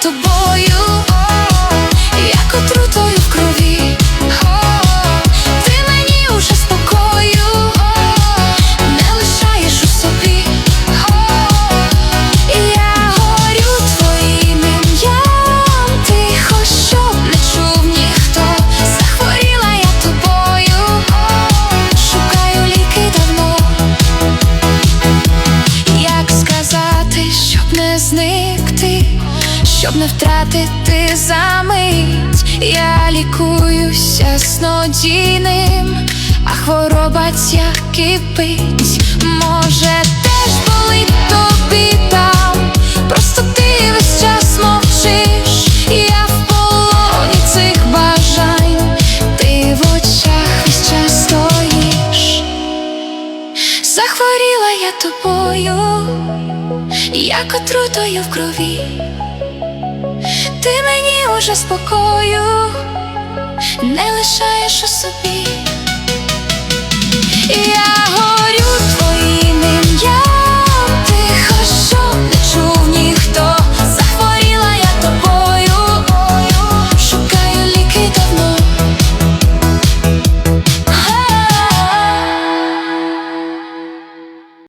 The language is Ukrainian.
to bore. щоб не втратити за мить. Я лікуюся снодійним, а хвороба ця кипить, може, теж болить тобі там, просто ти весь час мовчиш, я в полоні цих бажань, ти в очах весь стоїш, захворіла я тобою, як отрутою в крові ти мені уже спокою, не лишаєш у собі.